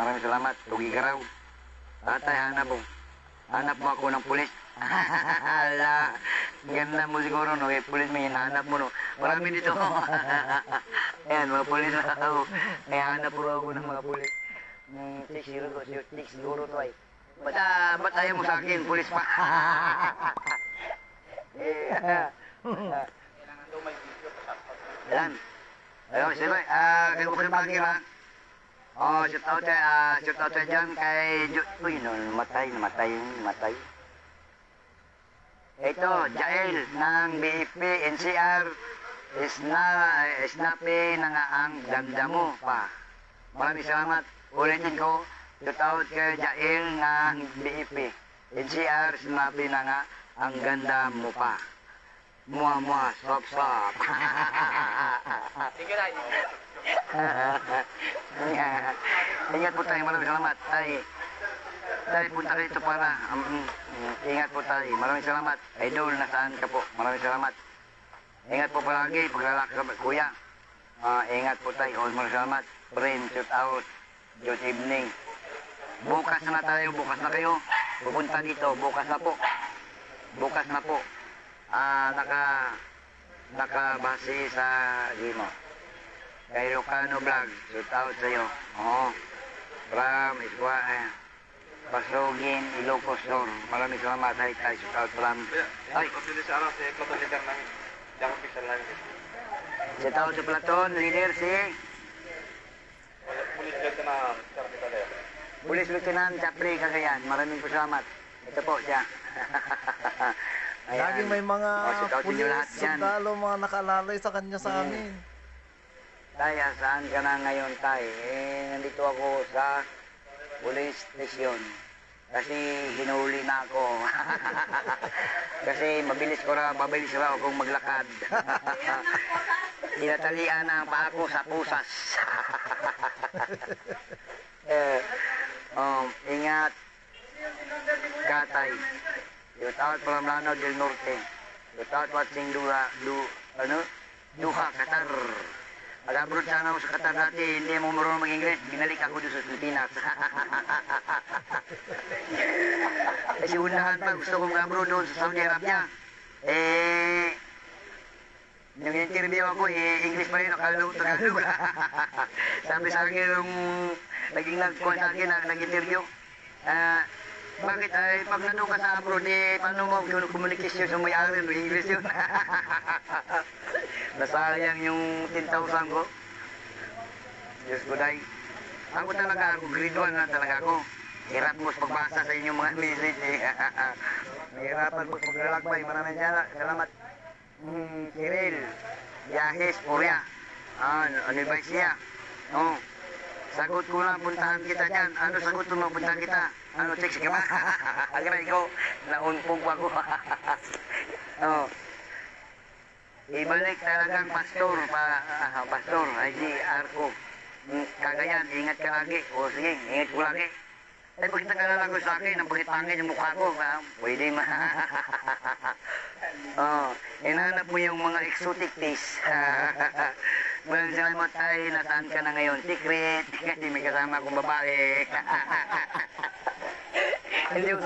Maraming salamat. Tugi ka raw. Tatay, hanap mo. Hanap mo ako ng pulis. Ala, ganda mo siguro, no? Eh, pulis may hinahanap mo, no? Marami dito. Ayan, mga pulis na ako. May hanap po ako ng mga pulis. Hmm, six zero to, six, six zero to ay. Ba't, ah, ba't ayaw mo sa akin, pulis pa? yeah. Yan. Ayun, sino, ah, kayo ko bagay, ha? Oh, shout out tayo, ah, shout out tayo dyan kay, Ju- uy, no, namatay, namatay, namatay. Ito, Jael ng BFP NCR is na snappy na nga ang ganda mo pa. Maraming salamat. Ulitin ko, shout out kay Jael ng BFP NCR snappy na nga ang ganda mo pa. Mua mua, stop. Sige na, Ingat po tayo, maraming salamat. Tay, tay, punta para. Um, mm, ingat po tayo, maraming salamat. Idol, nasaan ka po? Maraming salamat. Ingat po palagi, paglalaki ka, kuya. Ah, ingat po tayo, maraming salamat. Friend, shoot out. Good evening. Bukas na tayo, bukas na kayo. Pupunta dito, bukas na po. Bukas na po. Ah, naka, nakabase sa, mo kay Lucano Vlog, shout out sa iyo. Oo. From Iswa, eh, Pasugin, Ilocos Store. Maraming salamat. Ay, tayo, shout out from. Ay, Kasi di sa araw, si Plato leader namin. Ako pixel namin. shout out sa Platon, leader si na, sir, dito tayo. Police Lieutenant Chapri Cagayan. Maraming salamat. Ito po siya. Ayan. Laging may mga Oh, sa inyo pulis, lahat dyan. sundalo, mga nakalalay sa kanya sa amin. Tay, ah, saan ka na ngayon, Tay? Eh, nandito ako sa police station. Kasi hinuli na ako. Kasi mabilis ko ra, mabilis ra akong maglakad. Tinatalian na pa ako sa pusas. eh, um, ingat. Katay. Shout out from Lanao del Norte. Shout out watching Dura, du, ano? Duha, Qatar. Mag-abroad sana ako sa Qatar dati, hindi mo marunong mag-Ingles. Binalik ako doon sa Pilipinas. Kasi unahan pa, gusto kong mag-abroad doon sa Saudi Arabia. Eh, nung interview ako, eh, English pa rin, nakalong Tagalog. Sabi sa akin nung naging akin, nag- nag-interview, ah, bakit ay pag nandun ka sa abroad, eh, paano mo komunikasyon sa may-ari ng English yun? Nasayang yung 10,000 ko. Diyos ko, day. Ako talaga, ako, grade 1 na talaga ako. Hirap mo sa pagbasa sa inyong mga message eh. Mahirapan po sa paglalakbay. Maraming salamat. Hmm, Cyril. Yahes, Korea. Ah, ano ba siya? Oh. Sagot ko na, puntahan kita dyan. Ano sagot mo, puntahan kita? Ano, text ka ba? Agray ko, naunpong pa ko. oh. Ibalik talagang pastor, pa, ah, pastor, IGR ko. Mm, Kagayan, ingat ka lagi. O sige, ingat ko lagi. Ay, bakit nakalala ko sa akin, ang bakit pangit yung mukha ko, ha? Pwede ma. oh, inahanap mo yung mga exotic taste. Well, salamat tayo, nasaan ka na ngayon? Secret, kasi may kasama akong babae. Hindi ko